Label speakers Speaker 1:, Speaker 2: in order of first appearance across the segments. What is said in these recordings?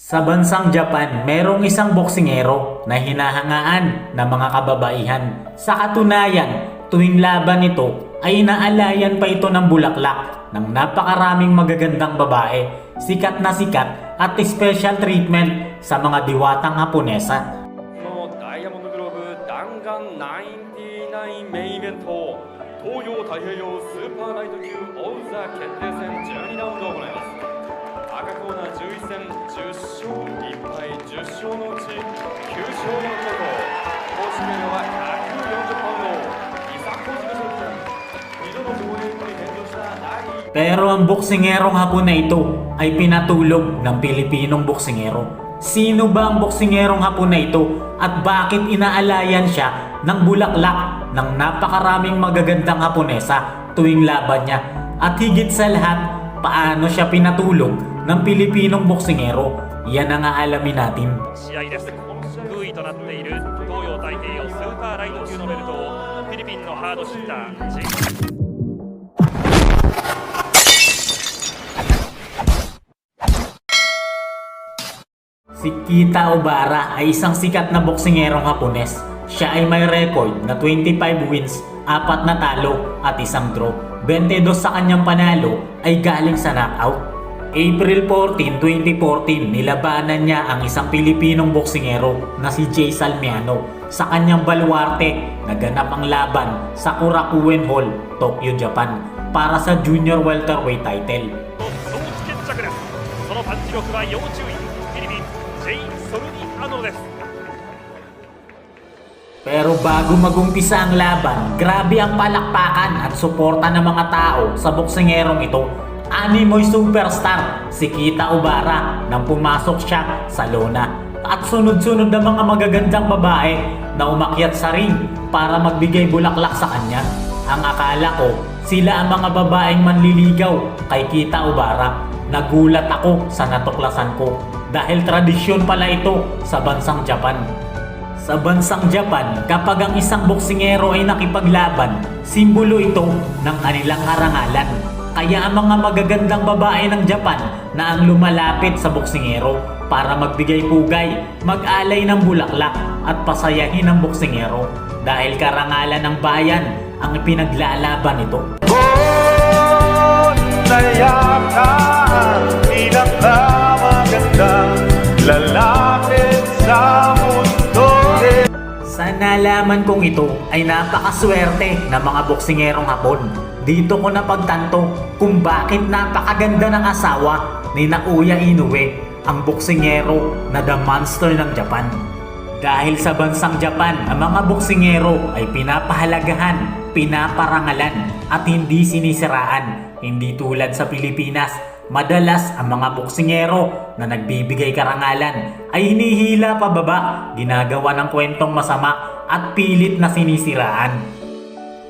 Speaker 1: Sa bansang Japan, merong isang boksingero na hinahangaan ng mga kababaihan. Sa katunayan, tuwing laban nito ay inaalayan pa ito ng bulaklak ng napakaraming magagandang babae, sikat na sikat at special treatment sa mga diwatang Haponesa.
Speaker 2: So, Diamond Globe Dangang 99 main event ho, Toyo Taiheyo Super Night 級王座決定戦12ラウンドを行います。赤コーナー11戦10勝1敗10勝のうち9勝の京都公式名は140パウンド伊佐小路賞金2度の防衛に返上した第1
Speaker 1: Pero ang boksingerong hapon na ito ay pinatulog ng Pilipinong boksingero. Sino ba ang boksingerong hapon na ito at bakit inaalayan siya ng bulaklak ng napakaraming magagandang Haponesa tuwing laban niya? At higit sa lahat, paano siya pinatulog ng Pilipinong boksingero? Yan ang aalamin natin.
Speaker 3: 試合です空位となっている東洋太平洋スーパーライト級のベルトをフィリピンのハードヒッタージェイ
Speaker 1: Si Kita Obara ay isang sikat na boksingerong Hapones. Siya ay may record na 25 wins, 4 na talo at isang draw. 22 sa kanyang panalo ay galing sa knockout. April 14, 2014, nilabanan niya ang isang Pilipinong boksingero na si Jay Salmiano sa kanyang baluarte naganap ang laban sa Kurakuen Hall, Tokyo, Japan para sa junior welterweight title. Pero bago magumpisa ang laban, grabe ang palakpakan at suporta ng mga tao sa boksingerong ito Animoy superstar si Kita Obara nang pumasok siya sa lona. At sunod-sunod na mga magagandang babae na umakyat sa ring para magbigay bulaklak sa kanya. Ang akala ko, sila ang mga babaeng manliligaw kay Kita Obara. Nagulat ako sa natuklasan ko dahil tradisyon pala ito sa bansang Japan. Sa bansang Japan, kapag ang isang boksingero ay nakipaglaban, simbolo ito ng kanilang karangalan. Kaya ang mga magagandang babae ng Japan na ang lumalapit sa boksingero para magbigay pugay, mag-alay ng bulaklak at pasayahin ang boksingero dahil karangalan ng bayan ang ipinaglalaban nito.
Speaker 4: Mundo
Speaker 1: Sa nalaman kong ito ay napakaswerte ng mga boksingerong hapon. Dito ko napagtanto kung bakit napakaganda ng asawa ni Naoya Inoue, ang boksingero na the monster ng Japan. Dahil sa bansang Japan, ang mga boksingero ay pinapahalagahan, pinaparangalan at hindi sinisiraan. Hindi tulad sa Pilipinas, madalas ang mga boksingero na nagbibigay karangalan ay hinihila pababa, ginagawa ng kwentong masama at pilit na sinisiraan.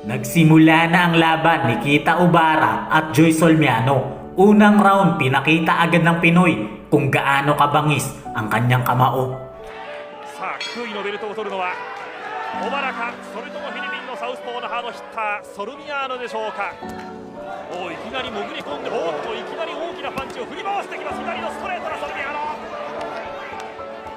Speaker 1: Nagsimula na ang laban ni Kita Ubara at Joy Solmiano. Unang round pinakita agad ng Pinoy kung gaano kabangis ang kanyang kamao.
Speaker 3: Sa no belto o toru no wa Obara ka, sore tomo Philippine no southpaw no hard hitter Solmiano de ka? O oh, ikinari moguri konde o oh, to oh, ikinari 大きなパンチを振り回してきます左のストレートのソルミアノ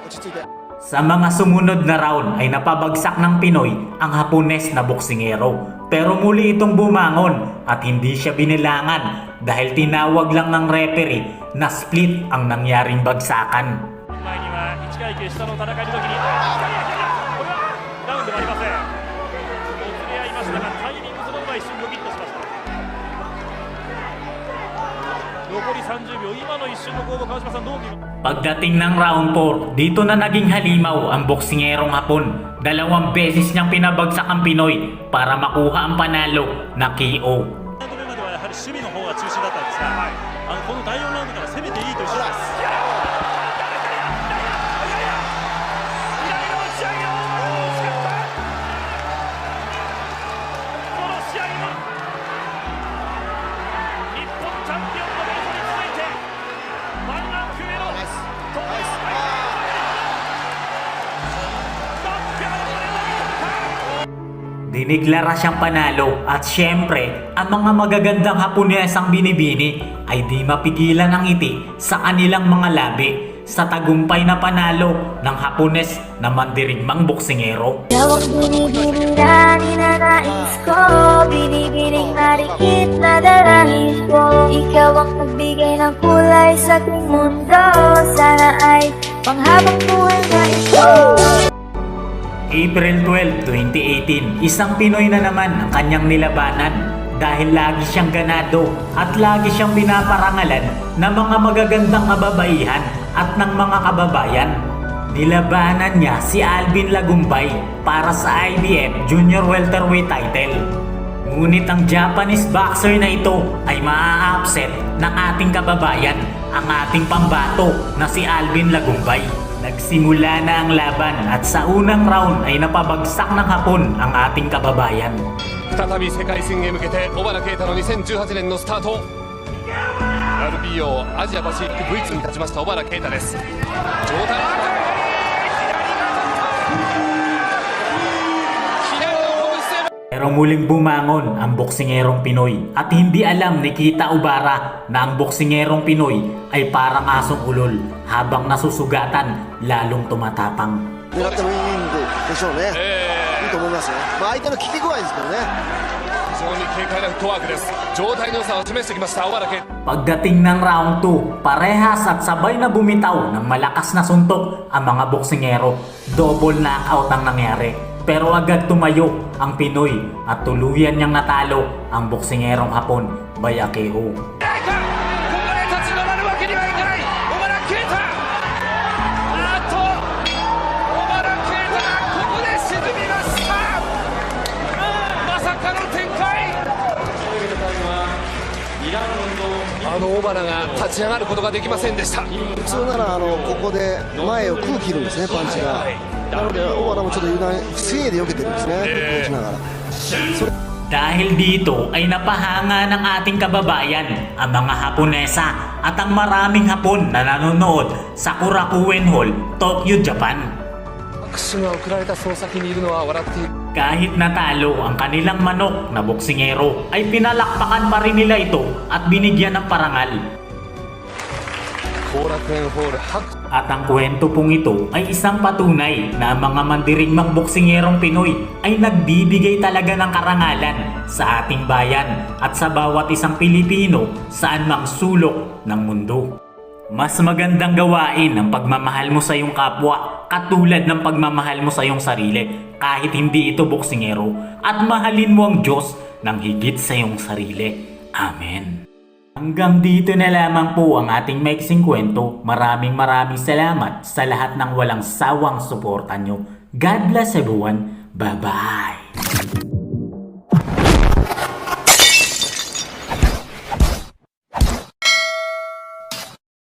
Speaker 3: 落ち着いて
Speaker 1: sa mga sumunod na round ay napabagsak ng Pinoy ang Hapones na boksingero. Pero muli itong bumangon at hindi siya binilangan dahil tinawag lang ng referee na split ang nangyaring bagsakan.
Speaker 3: 30秒今の一瞬の攻防川島さんどう見る
Speaker 1: Pagdating ng round 4, dito na naging halimaw ang boksingerong Hapon. Dalawang beses niyang pinabagsak ang Pinoy para makuha ang panalo na KO. Dineklara siyang panalo at syempre, ang mga magagandang Haponesang binibini ay di mapigilan ang ngiti sa kanilang mga labi sa tagumpay na panalo ng Hapones na mandirigmang boksingero.
Speaker 5: Ikaw ang binibini na ninanais ko. Binibining marikit na darahis ko. Ikaw ang nagbigay ng kulay sa aking mundo. Sana ay panghabang buhay na ito
Speaker 1: April 12, 2018, isang Pinoy na naman ang kanyang nilabanan dahil lagi siyang ganado at lagi siyang pinaparangalan ng mga magagandang kababaihan at ng mga kababayan. Nilabanan niya si Alvin Lagumbay para sa IBF Junior Welterweight title. Ngunit ang Japanese boxer na ito ay maa-upset ng ating kababayan, ang ating pambato na si Alvin Lagumbay. Nagsimula na ang laban at sa unang round ay napabagsak ng hapon ang ating kababayan.
Speaker 6: 再び世界戦へ向けて小原啓太の2018年のスタート RBO アジアパシフィック V2 に立ちました小原啓太です状態
Speaker 1: Pero muling bumangon ang boksingerong Pinoy at hindi alam ni Kita Ubara na ang boksingerong Pinoy ay parang asong ulol habang nasusugatan lalong tumatapang.
Speaker 7: 狙ってもいいんでしょうね、いいと思いますよ、まあ、相手の効き具合ですけどね、
Speaker 6: 非常に軽快なフットワークです状態の良さを示してきました小原啓太
Speaker 1: Pagdating ng round 2, parehas at sabay na bumitaw ng malakas na suntok ang mga boksingero. Double knockout ang nangyari. Pero agad tumayo ang Pinoy at tuluyan niyang natalo ang boksingerong Hapon by Akeo.
Speaker 6: こあの展開あの小原が立ち上がることができませんでした
Speaker 7: 普通ならあのここで前を空切るんですね、パンチが。なので、大原もちょっと油断、防いで避けてるんですね、空気しながら。
Speaker 1: Dahil dito ay napahanga ng ating kababayan ang mga Haponesa at ang maraming Hapon na nanonood sa Kurakuen Hall, Tokyo, Japan.
Speaker 6: 拍手が送られたその先にいるのは笑っている
Speaker 1: Kahit natalo ang kanilang manok na boksingero ay pinalakpakan pa rin nila ito at binigyan ng parangal. At ang kwento pong ito ay isang patunay na ang mga mandirigmang boksingerong Pinoy ay nagbibigay talaga ng karangalan sa ating bayan at sa bawat isang Pilipino saan mang sulok ng mundo. Mas magandang gawain ang pagmamahal mo sa iyong kapwa katulad ng pagmamahal mo sa iyong sarili kahit hindi ito boksingero at mahalin mo ang Diyos ng higit sa iyong sarili. Amen. Hanggang dito na lamang po ang ating maiksing kwento. Maraming maraming salamat sa lahat ng walang sawang suporta nyo. God bless everyone. Bye-bye!